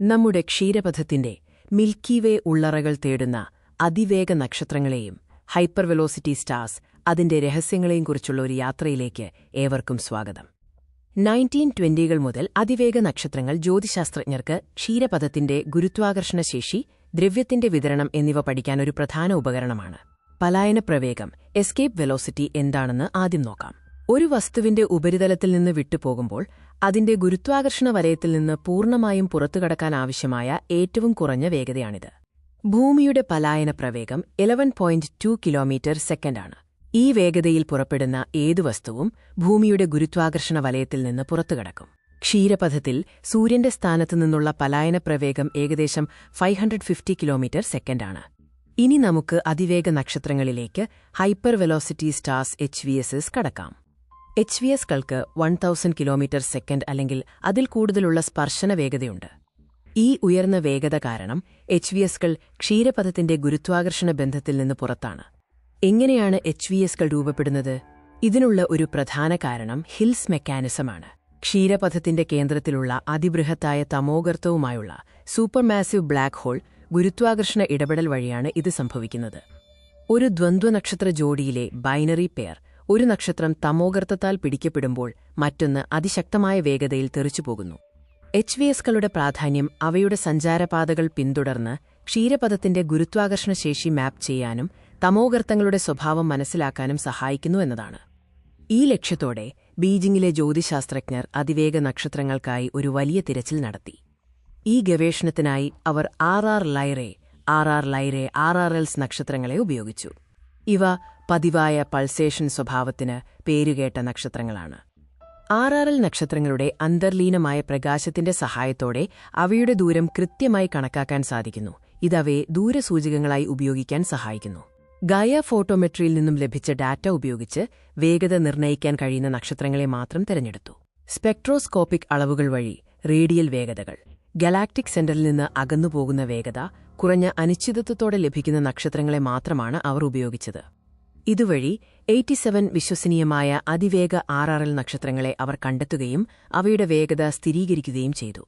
നമ്മുടെ ക്ഷീരപഥത്തിന്റെ മിൽക്കി വേ ഉള്ളറകൾ തേടുന്ന അതിവേഗ നക്ഷത്രങ്ങളെയും ഹൈപ്പർ വെലോസിറ്റി സ്റ്റാർസ് അതിന്റെ രഹസ്യങ്ങളെയും കുറിച്ചുള്ള ഒരു യാത്രയിലേക്ക് ഏവർക്കും സ്വാഗതം. നയന്റീൻ ട്വന്റികൾ മുതൽ അതിവേഗ നക്ഷത്രങ്ങൾ ജ്യോതിശാസ്ത്രജ്ഞർക്ക് ക്ഷീരപഥത്തിന്റെ ഗുരുത്വാകർഷണ ശേഷി ദ്രവ്യത്തിന്റെ വിതരണം എന്നിവ പഠിക്കാൻ ഒരു പ്രധാന ഉപകരണമാണ്. പലായന പ്രവേഗം എസ്കേപ്പ് വെലോസിറ്റി എന്താണെന്ന് ആദ്യം നോക്കാം. ഒരു വസ്തുവിന്റെ ഉപരിതലത്തിൽ നിന്ന് വിട്ടുപോകുമ്പോൾ അതിന്റെ ഗുരുത്വാകർഷണ വലയത്തിൽ നിന്ന് പൂർണമായും പുറത്തുകടക്കാൻ ആവശ്യമായ ഏറ്റവും കുറഞ്ഞ വേഗതയാണിത്. ഭൂമിയുടെ പലായന പ്രവേഗം ഇലവൻ പോയിന്റ് ടു കിലോമീറ്റർ സെക്കൻഡാണ് ഈ വേഗതയിൽ പുറപ്പെടുന്ന ഏതു വസ്തുവും ഭൂമിയുടെ ഗുരുത്വാകർഷണ വലയത്തിൽ നിന്ന് പുറത്തുകടക്കും. ക്ഷീരപഥത്തിൽ സൂര്യന്റെ സ്ഥാനത്തു നിന്നുള്ള പലായന പ്രവേഗം ഏകദേശം ഫൈവ് കിലോമീറ്റർ സെക്കൻഡാണ് ഇനി നമുക്ക് അതിവേഗ നക്ഷത്രങ്ങളിലേക്ക് ഹൈപ്പർ വെലോസിറ്റി സ്റ്റാർസ് എച്ച് കടക്കാം. എച്ച് വി എസ്കൾക്ക് വൺ തൗസൻഡ് കിലോമീറ്റർ സെക്കൻഡ് അല്ലെങ്കിൽ അതിൽ കൂടുതലുള്ള സ്പർശന വേഗതയുണ്ട്. ഈ ഉയർന്ന വേഗത കാരണം എച്ച് വി എസ്കൾ ക്ഷീരപഥത്തിന്റെ ഗുരുത്വാകർഷണ ബന്ധത്തിൽ നിന്ന് പുറത്താണ്. എങ്ങനെയാണ് എച്ച് വി എസ്കൾ രൂപപ്പെടുന്നത്? ഇതിനുള്ള ഒരു പ്രധാന കാരണം ഹിൽസ് മെക്കാനിസമാണ്. ക്ഷീരപഥത്തിന്റെ കേന്ദ്രത്തിലുള്ള അതിബൃഹത്തായ തമോഗർത്തവുമായുള്ള സൂപ്പർമാസീവ് ബ്ലാക്ക് ഹോൾ ഗുരുത്വാകർഷണ ഇടപെടൽ വഴിയാണ് ഇത് സംഭവിക്കുന്നത്. ഒരു ദ്വന്ദ്വനക്ഷത്ര ജോഡിയിലെ ബൈനറി പെയർ ഒരു നക്ഷത്രം തമോഗർത്തത്താൽ പിടിക്കപ്പെടുമ്പോൾ മറ്റൊന്ന് അതിശക്തമായ വേഗതയിൽ തെറിച്ചുപോകുന്നു. എച്ച് വി എസ്കളുടെ പ്രാധാന്യം അവയുടെ സഞ്ചാരപാതകൾ പിന്തുടർന്ന് ക്ഷീരപഥത്തിന്റെ ഗുരുത്വാകർഷണ ശേഷി മാപ്പ് ചെയ്യാനും തമോഗർത്തങ്ങളുടെ സ്വഭാവം മനസ്സിലാക്കാനും സഹായിക്കുന്നു എന്നതാണ്. ഈ ലക്ഷ്യത്തോടെ ബീജിംഗിലെ ജ്യോതിശാസ്ത്രജ്ഞർ അതിവേഗ നക്ഷത്രങ്ങൾക്കായി ഒരു വലിയ തിരച്ചിൽ നടത്തി. ഈ ഗവേഷണത്തിനായി അവർ R R Lyrae R R Lyrae R R Ls നക്ഷത്രങ്ങളെ ഉപയോഗിച്ചു. ഇവ പതിവായ പൾസേഷൻ സ്വഭാവത്തിന് പേരുകേട്ട നക്ഷത്രങ്ങളാണ്. എൽ നക്ഷത്രങ്ങളുടെ അന്തർലീനമായ പ്രകാശത്തിന്റെ സഹായത്തോടെ അവയുടെ ദൂരം കൃത്യമായി കണക്കാക്കാൻ സാധിക്കുന്നു. ഇതവയെ ദൂരസൂചകങ്ങളായി ഉപയോഗിക്കാൻ സഹായിക്കുന്നു. ഗായ ഫോട്ടോമെട്രിയിൽ നിന്നും ലഭിച്ച ഡാറ്റ ഉപയോഗിച്ച് വേഗത നിർണയിക്കാൻ കഴിയുന്ന നക്ഷത്രങ്ങളെ മാത്രം തിരഞ്ഞെടുത്തു. സ്പെക്ട്രോസ്കോപ്പിക് അളവുകൾ വഴി റേഡിയൽ വേഗതകൾ. ഗലാക്ടിക് സെന്ററിൽ നിന്ന് അകന്നുപോകുന്ന വേഗത കുറഞ്ഞ അനിശ്ചിതത്വത്തോടെ ലഭിക്കുന്ന നക്ഷത്രങ്ങളെ മാത്രമാണ് അവർ ഉപയോഗിച്ചത്. ഇതുവഴി എയ്റ്റിസെവൻ വിശ്വസനീയമായ അതിവേഗ ആർ ആർ നക്ഷത്രങ്ങളെ അവർ കണ്ടെത്തുകയും അവയുടെ വേഗത സ്ഥിരീകരിക്കുകയും ചെയ്തു.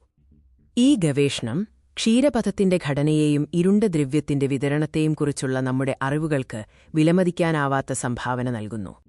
ഈ ഗവേഷണം ക്ഷീരപഥത്തിന്റെ ഘടനയെയും ഇരുണ്ട ദ്രവ്യത്തിന്റെ വിതരണത്തെയും കുറിച്ചുള്ള നമ്മുടെ അറിവുകൾക്ക് വിലമതിക്കാനാവാത്ത സംഭാവന നൽകുന്നു.